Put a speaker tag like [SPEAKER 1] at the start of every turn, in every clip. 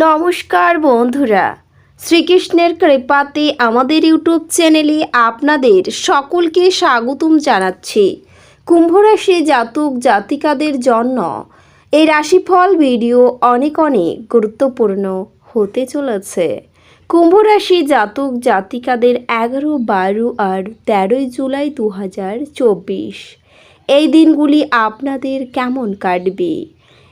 [SPEAKER 1] নমস্কার বন্ধুরা। শ্রীকৃষ্ণের কৃপাতে আমাদের ইউটিউব চ্যানেলে আপনাদের সকলকে স্বাগতম জানাচ্ছি। কুম্ভরাশি জাতক জাতিকাদের জন্য এই রাশিফল ভিডিও অনেক অনেক গুরুত্বপূর্ণ হতে চলেছে। কুম্ভরাশি জাতক জাতিকাদের এগারো, বারো আর তেরোই জুলাই দু হাজার চব্বিশ। এই দিনগুলি আপনাদের কেমন কাটবে?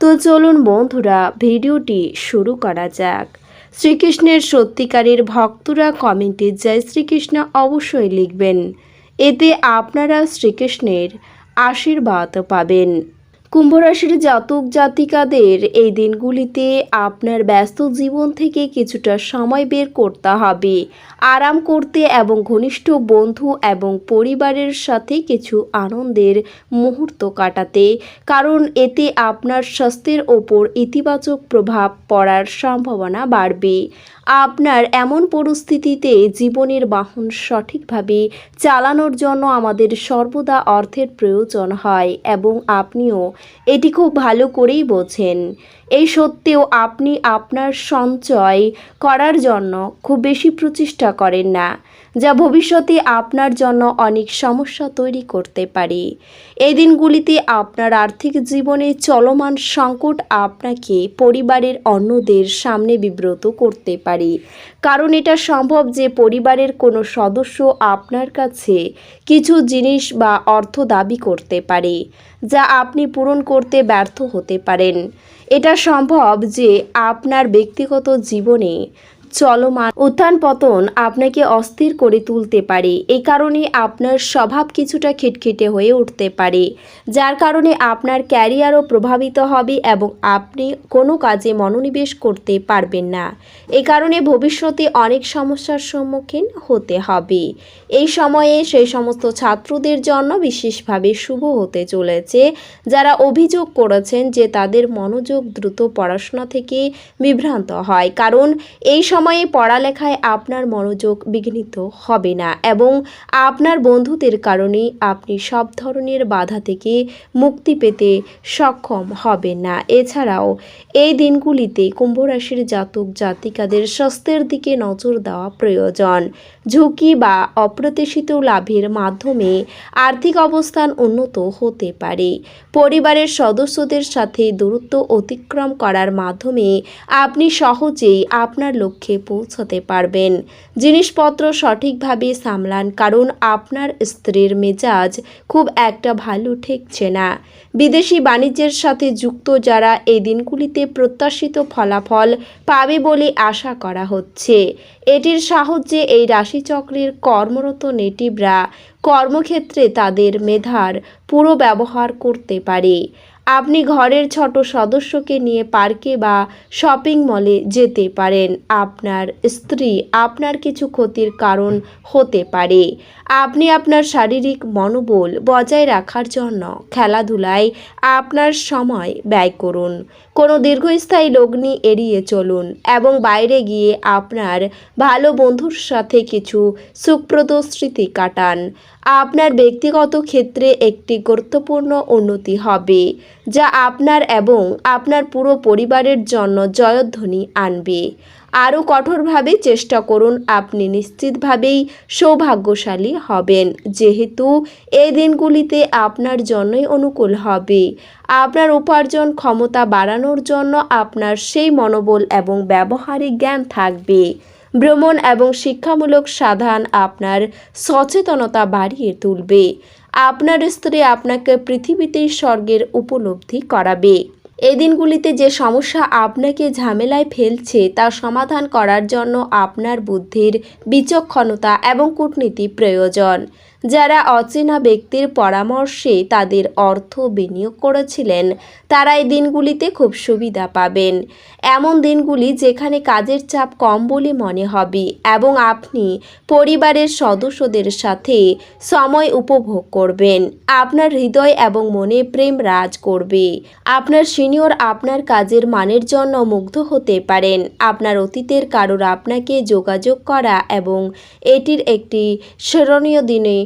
[SPEAKER 1] তো চলুন বন্ধুরা, ভিডিওটি শুরু করা যাক। শ্রীকৃষ্ণের সত্যিকারের ভক্তরা কমেন্টে জয় শ্রীকৃষ্ণ অবশ্যই লিখবেন। এতে আপনারা শ্রীকৃষ্ণের আশীর্বাদ পাবেন। কুম্ভরাশির জাতক জাতিকাদের এই দিনগুলিতে আপনার ব্যস্ত জীবন থেকে কিছুটা সময় বের করতে হবে। আরাম করতে এবং ঘনিষ্ঠ বন্ধু এবং পরিবারের সাথে কিছু আনন্দের মুহূর্ত কাটাতে, কারণ এতে আপনার স্বাস্থ্যের ওপর ইতিবাচক প্রভাব পড়ার সম্ভাবনা বাড়বে। আপনার এমন পরিস্থিতিতে জীবনের বাহন সঠিকভাবে চালানোর জন্য আমাদের সর্বদা অর্থের প্রয়োজন হয় এবং আপনিও এটি খুব ভালো করেই বোঝেন। এই সত্ত্বেও আপনি আপনার সঞ্চয় করার জন্য খুব বেশি প্রচেষ্টা করেন না। যা ভবিষ্যতে আপনার জন্য অনেক সমস্যা তৈরি করতে পারে। এই দিনগুলিতে আপনার আর্থিক জীবনে চলমান সংকট আপনাকে পরিবারের অন্যদের সামনে বিব্রত করতে পারে। কারণ এটা সম্ভব যে পরিবারের কোনো সদস্য আপনার কাছে কিছু জিনিস বা অর্থ দাবি করতে পারে, যা আপনি পূরণ করতে ব্যর্থ হতে পারেন। এটা সম্ভব যে আপনার ব্যক্তিগত জীবনে চলমান উত্থান পতন আপনাকে অস্থির করে তুলতে পারে। এই কারণে আপনার স্বভাব কিছুটা খিটখিটে হয়ে উঠতে পারে, যার কারণে আপনার ক্যারিয়ারও প্রভাবিত হবে এবং আপনি কোনো কাজে মনোনিবেশ করতে পারবেন না। এই কারণে ভবিষ্যতে অনেক সমস্যার সম্মুখীন হতে হবে। এই সময়ে সেই সমস্ত ছাত্রদের জন্য বিশেষভাবে শুভ হতে চলেছে, যারা অভিযোগ করেছেন যে তাদের মনোযোগ দ্রুত পড়াশোনা থেকে বিভ্রান্ত হয়। কারণ এই সময়ে পড়ালেখায় আপনার মনোযোগ বিঘ্নিত হবে না এবং আপনার বন্ধুদের কারণে আপনি সব ধরনের বাধা থেকে মুক্তি পেতে সক্ষম হবেন না। এছাড়াও, এই দিনগুলিতে কুম্ভ রাশির জাতক জাতিকাদের স্বাস্থ্যের দিকে নজর দেওয়া প্রয়োজন। ঝুঁকি বা অপ্রত্যাশিত লাভের মাধ্যমে আর্থিক অবস্থান উন্নত হতে পারে। পরিবারের সদস্যদের সাথে দূরত্ব অতিক্রম করার মাধ্যমে আপনি সহজেই আপনার লক্ষ্যে পৌঁছতে পারবেন। জিনিসপত্র সঠিকভাবে সামলান, কারণ আপনার স্ত্রীর মেজাজ খুব একটা ভালো ঠেকছে না। বিদেশি বাণিজ্যের সাথে যুক্ত যারা এই দিনগুলিতে প্রত্যাশিত ফলাফল পাবে বলে আশা করা হচ্ছে। এটির সাহায্যে এই রাশিচক্রের কর্মরত নেটিভরা কর্মক্ষেত্রে তাদের মেধার পুরো ব্যবহার করতে পারে। আপনি ঘরের ছোট সদস্যকে নিয়ে পার্কে বা শপিং মলে যেতে পারেন। আপনার স্ত্রী আপনার কিছু ক্ষতির কারণ হতে পারে। আপনি আপনার শারীরিক মনোবল বজায় রাখার জন্য খেলাধুলায় আপনার সময় ব্যয় করুন। কোনো দীর্ঘস্থায়ী লগ্নি এড়িয়ে চলুন এবং বাইরে গিয়ে আপনার ভালো বন্ধুর সাথে কিছু সুপ্রদ স্মৃতি কাটান। আপনার ব্যক্তিগত ক্ষেত্রে একটি গুরুত্বপূর্ণ উন্নতি হবে, যা আপনার এবং আপনার পুরো পরিবারের জন্য জয়ধ্বনি আনবে। আরও কঠোরভাবে চেষ্টা করুন, আপনি নিশ্চিতভাবেই সৌভাগ্যশালী হবেন। যেহেতু এই দিনগুলিতে আপনার জন্যই অনুকূল হবে। আপনার উপার্জন ক্ষমতা বাড়ানোর জন্য আপনার সেই মনোবল এবং ব্যবহারিক জ্ঞান থাকবে। ভ্রমণ এবং শিক্ষামূলক সাধন আপনার সচেতনতা বাড়িয়ে তুলবে। আপনার স্ত্রী আপনাকে পৃথিবীতে স্বর্গের উপলব্ধি করাবে। এই দিনগুলিতে যে সমস্যা আপনাকে ঝামেলায় ফেলছে, তা সমাধান করার জন্য আপনার বুদ্ধির বিচক্ষণতা এবং কূটনীতি প্রয়োজন। যারা অচেনা ব্যক্তির পরামর্শে তাদের অর্থ বিনিয়োগ করেছিলেন, তারা এই দিনগুলিতে খুব সুবিধা পাবেন। এমন দিনগুলি যেখানে কাজের চাপ কম বলে মনে হবে এবং আপনি পরিবারের সদস্যদের সাথে সময় উপভোগ করবেন। আপনার হৃদয় এবং মনে প্রেম রাজ করবে। আপনার সিনিয়র আপনার কাজের মানের জন্য মুগ্ধ হতে পারেন। আপনার অতীতের কারোর আপনাকে যোগাযোগ করা এবং এটির একটি স্মরণীয় দিনে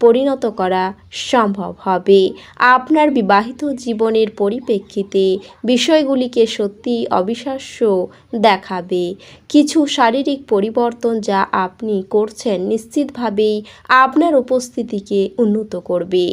[SPEAKER 1] পরিণত করা সম্ভব হবে। আপনার বিবাহিত জীবনের পরিপ্রেক্ষিতে বিষয়গুলিকে সত্যি অবিশ্বাস্য দেখাবে। কিছু শারীরিক পরিবর্তন যা আপনি করছেন নিশ্চিতভাবেই আপনার উপস্থিতিকে উন্নত করবে।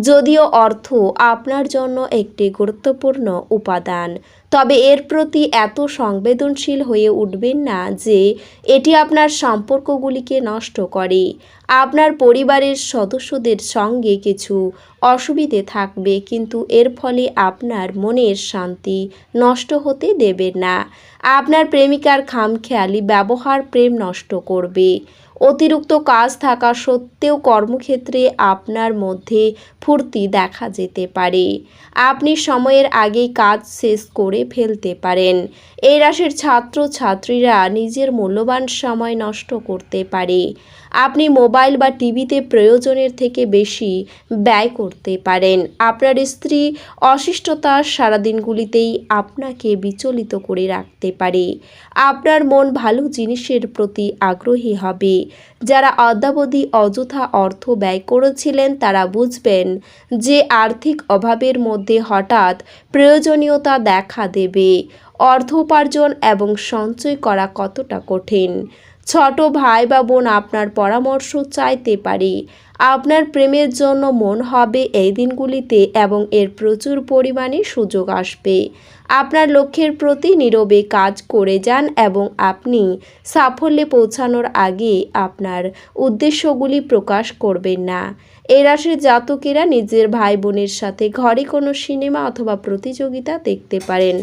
[SPEAKER 1] যদিও অর্থ আপনার জন্য একটি গুরুত্বপূর্ণ উপাদান, তবে এর প্রতি এত সংবেদনশীল হয়ে উঠবেন না যে এটি আপনার সম্পর্কগুলিকে নষ্ট করে। আপনার পরিবারের সদস্যদের সঙ্গে কিছু অসুবিধে থাকবে, কিন্তু এর ফলে আপনার মনের শান্তি নষ্ট হতে দেবে না। আপনার প্রেমিকার খামখেয়ালি ব্যবহার প্রেম নষ্ট করবে। অতিরিক্ত কাজ থাকা সত্ত্বেও কর্মক্ষেত্রে আপনার মধ্যে ফুর্তি দেখা যেতে পারে। আপনি সময়ের আগেই কাজ শেষ করে ফেলতে পারেন। এই রাশির ছাত্র ছাত্রীরা নিজের মূল্যবান সময় নষ্ট করতে পারে। আপনি মোবাইল বা টিভিতে প্রয়োজনের থেকে বেশি ব্যয় করতে পারেন। আপনার স্ত্রী অশিষ্টতা সারাদিনগুলিতেই আপনাকে বিচলিত করে রাখতে পারে। আপনার মন ভালো জিনিসের প্রতি আগ্রহী হবে। যারা অদ্যাবধি অযথা অর্থ ব্যয় করেছিলেন, তারা বুঝবেন যে আর্থিক অভাবের মধ্যে হঠাৎ প্রয়োজনীয়তা দেখা দেবে। অর্থ উপার্জন এবং সঞ্চয় করা কতটা কঠিন? ছোট ভাই বা বোন আপনার পরামর্শ চাইতে পারে। আপনার প্রেমের জন্য মন হবে এই দিনগুলিতে এবং এর প্রচুর পরিমাণে সুযোগ আসবে। আপনার লক্ষ্যের প্রতি নীরবে কাজ করে যান এবং আপনি সাফল্যে পৌঁছানোর আগে আপনার উদ্দেশ্যগুলি প্রকাশ করবেন না। এই রাশির জাতকেরা নিজের ভাই বোনের সাথে ঘরে কোনো সিনেমা অথবা প্রতিযোগিতা দেখতে পারেন।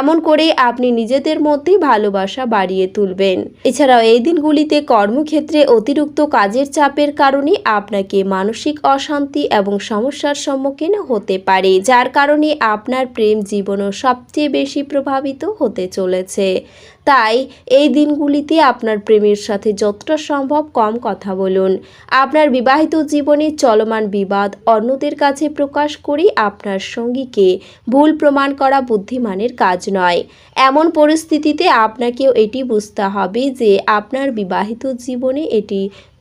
[SPEAKER 1] এমন করে আপনি নিজেদের মধ্যে ভালোবাসা বাড়িয়ে তুলবেন। এছাড়াও এই দিনগুলিতে কর্মক্ষেত্রে অতিরিক্ত কাজের চাপের কারণে আপনাকে মানসিক অশান্তি এবং সমস্যার সম্মুখীন হতে পারে, যার কারণে আপনার প্রেম জীবনও সবচেয়ে বেশি প্রভাবিত হতে চলেছে। তাই এই দিনগুলিতে আপনার প্রেমের সাথে যতটা সম্ভব কম কথা বলুন। আপনার বিবাহিত জীবনে চলমান বিবাদ অন্যদের কাছে প্রকাশ করে আপনার সঙ্গীকে ভুল প্রমাণ করা বুদ্ধিমানের কাজ নয়। এমন পরিস্থিতিতে আপনাকেও এটি বুঝতে হবে যে আপনার বিবাহিত জীবনে এটি